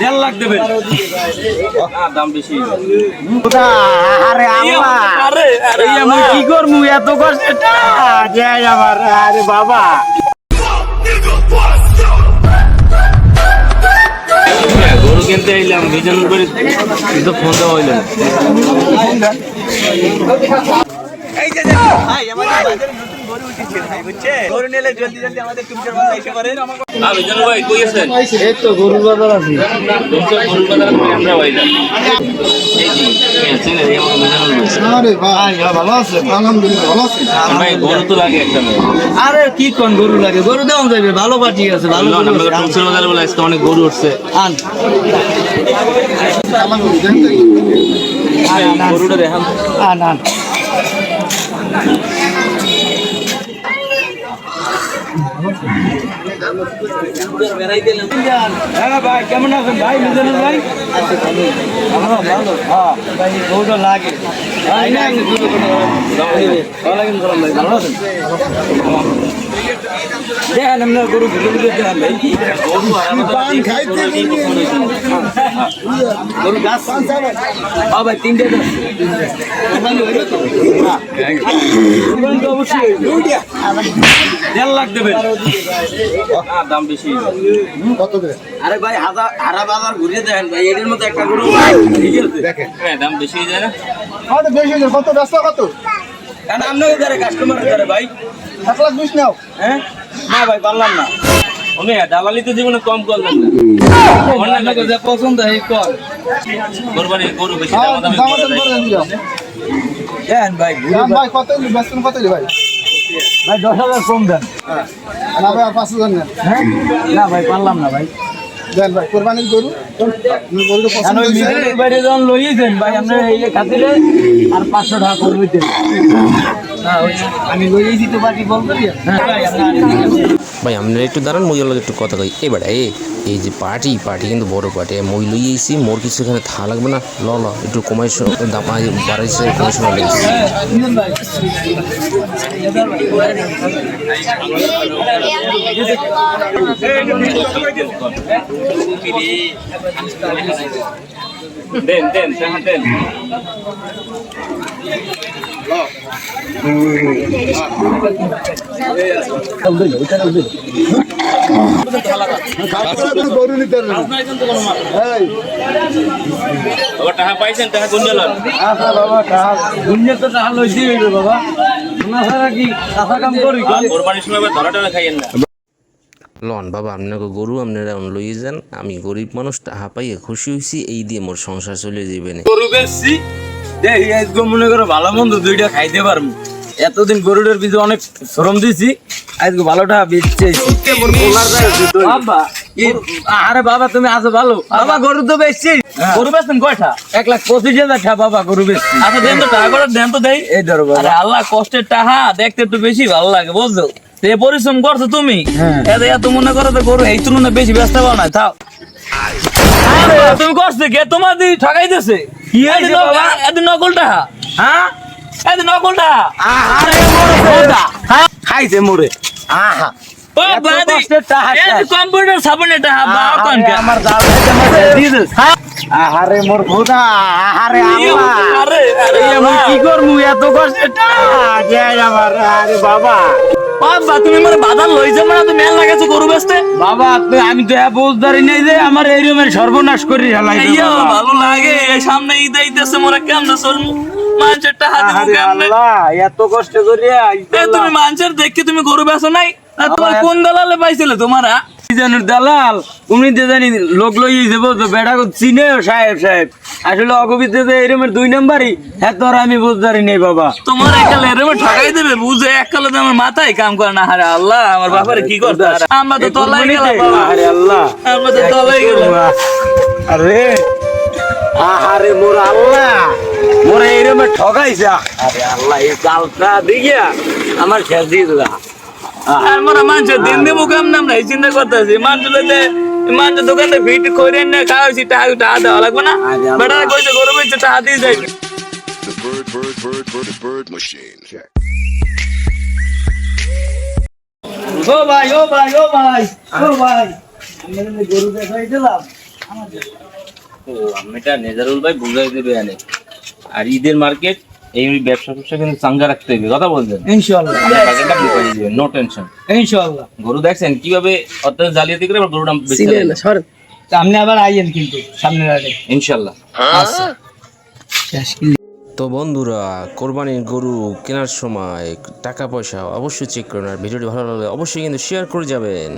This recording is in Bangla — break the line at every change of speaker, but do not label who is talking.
দেড় লাখ দেবেন। দাম বেশি।
আরে
আরে আরে
আমি কি করব এত কষ্ট জয় আমার আরে বাবা।
হ্যাঁ, গরু কিনতে এলাম বিজানুর কিন্তু ফোন দেওয়া হইলেন হ্যাঁ বিজানুর ভাই কই আছেন?
এই তো গরুর বাজার আছে।
গরুর বাজার করে আমরা ভাইলাম এই জি হ্যাঁ, চিনেন, আমার বিজানুর ভাই।
আরে ভাই ভালো আছে আলহামদুলিল্লাহ ভালো আছে।
ভাই গরু তো লাগে একটা
আরে কি কোন গরু লাগে? গরু দেওয়া যাবে ভালো পাটি আছে ভালো গরু
আমরা বাজারে বলে আজকে অনেক গরু উঠছে।
আন।
গরুটা দেখান।
আন আন। হ্যাঁ ভাই কেমন আছেন ভাই মিজানুর ভাই ভালো ভালো হ্যাঁ ভাই গরুটা লাগে ভাই না ওয়ালাইকুম সালাম ভাই ভালো আছেন দেখেন আপনার গরু ঘুরে ঘুরে দেখেন ভাই গরু গাছ হ্যাঁ ভাই তিনটে গাছ
দাম বেশি
আরে ভাই হাজার ভাই মতো একটা
হ্যাঁ দাম বেশি যায় না
বেশি কত কত
ভাই
লাখ
হ্যাঁ ভাই পারলাম না
দালালি তো জীবনে কম করলেন না
পছন্দ এই কর
কোরবানি গরু বেশি
হ্যাঁ
দাম দামি
দেন ভাই
ভাই কত ব্যস্ত কত ভাই?
ভাই দশ হাজার কম দেন।
না ভাই পাঁচ হাজার নেন।
হ্যাঁ? না ভাই পারলাম না ভাই।
দেন ভাই কোরবানি গরু? গরু পছন্দ হয়েছে
বাইরে যখন লইয়েছেন ভাই আপনার এই যে খাতিরে আর পাঁচশো টাকা করে হ্যাঁ। ভাই আপনার
একটু দাঁড়ান মই লগে একটু কথা কই। এবার এ এই যে পার্টি পার্টি কিন্তু বড় পার্টি। মই লই আইছি মোর কিছু এখানে থা লাগবে না। ল ল একটু কমাই দাম আই বাড়াইছে কমাই শোনা লেগেছে।
দেন দেন দেন।
বাবা
লন, বাবা, আপনাকে গরু আপনারা লই যান, আমি গরিব মানুষ টাহা পাইয়ে খুশি হয়েছি এই দিয়ে মোর সংসার চলে যাবে না।
গরু বেচছি দেখি আজকে মনে করো ভালো মন্দ দুইটা খাইতে পারব। এতদিন গরুটার পিছনে অনেক শ্রম দিছি আজকে ভালোটা বেচছে আরে বাবা তুমি আছো ভালো। বাবা গরু তো বেচছি।
গরু বেচছেন কয়টা?
এক লাখ পঁচিশ হাজার টাকা বাবা গরু বেচছি।
আচ্ছা দেন তো টাকা দেন তো দেই।
এই ধরো
আল্লাহ কষ্টের টাকা দেখতে একটু বেশি ভালো লাগে বুঝছ? তো এ পরিশ্রম করছ তুমি?
হ্যাঁ।
এত মনে করো তো গরু এই তুলনায় বেশি ব্যস্ত পাও না তাও আরে, তুমি করছ কে? তোমার দিদি ঠকাই দিছে এত নকল- টাকা
হ্যাঁ?
এত নকল টাকা
আরে মোরে খোদা হ্যাঁ? খাইছে মোরে আহা।
ও বাদি
চাই।
কম্পিউটার সাবনের টাকা
আমার দিছিস আহারে মোর খোদা আহারে আল্লাহ।
আরে আরে
আমি কি করব এত কষ্টের টাকা জয় আমার আরে বাবা।
বাবা তুমি আমার বাজার লই যাবে না তুমি মেল লাগাইছো গরু বেচতে?
বাবা আমি তো বুঝদারি নেই যে আমার এই রুমের সর্বনাশ করি হেলাই
ভালো লাগে। সামনে ঈদ আইতেছে মোরা কেমনে চলমু? মানুষের টাকা দিব
আরে আল্লাহ এত কষ্ট
করিয়া তুমি মানুষের দেখে তুমি গরু বেচো নাই? তোমার কোন দালালে পাইছিলে তোমারা?
জানুর দালাল উনি তো জানি লোক লই যাব তো বেটা চিনে সাহেব সাহেব। আসলে অগবিতে যে এই রুমের দুই নাম্বারই হ্যাঁ তোর আমি বুঝদারি নেই বাবা।
তোমার একালে এরমে ঠকাই দেবে বুঝে? এককালে তো আমার মাথায় কাম করে না আরে আল্লাহ আমার বাপারে কি করতে আমরা তো গেলাম
আরে আল্লাহ।
আমরা তো গেলাম।
আরে। আরে মোর আল্লাহ। মোর এই রুমে ঠকাইছে। আরে আল্লাহ এই জালটা দিগিয়া আমার শেষ দিয়ে দিলা।
আর মোরা মানুষের দিন দেবো কেমন আমরা? এই চিন্তা করতেছি। মানুষ লইতে মানুষের দোকানে ভিট করে না খাওয়াইছি টাকা টাকা দেওয়া লাগবে না? বেটা কইছে গরু বেচছে টাকা দিয়ে যাই.
ও ভাই ও ভাই ও ভাই ও ভাই।
গরু দেখাই দিলাম। ও আমিটা নেজারুল ভাই বুঝাই দেবে আনে আর ঈদের মার্কেট এই ব্যবসা ব্যবসা কিন্তু চাঙ্গা রাখতে হবে কথা বলছেন?
ইনশাআল্লাহ।
নো টেনশন
ইনশাআল্লাহ।
গরু দেখছেন কীভাবে অত্যাচার জালিয়াতি করে আবার
না সর সামনে আবার আইয়েন কিন্তু সামনে
ইনশাল্লাহ
আচ্ছা।
তো বন্ধুরা কোরবানির গরু কেনার সময় টাকা পয়সা অবশ্যই চেক করুন আর ভিডিওটি ভালো লাগলে অবশ্যই কিন্তু শেয়ার করে যাবেন।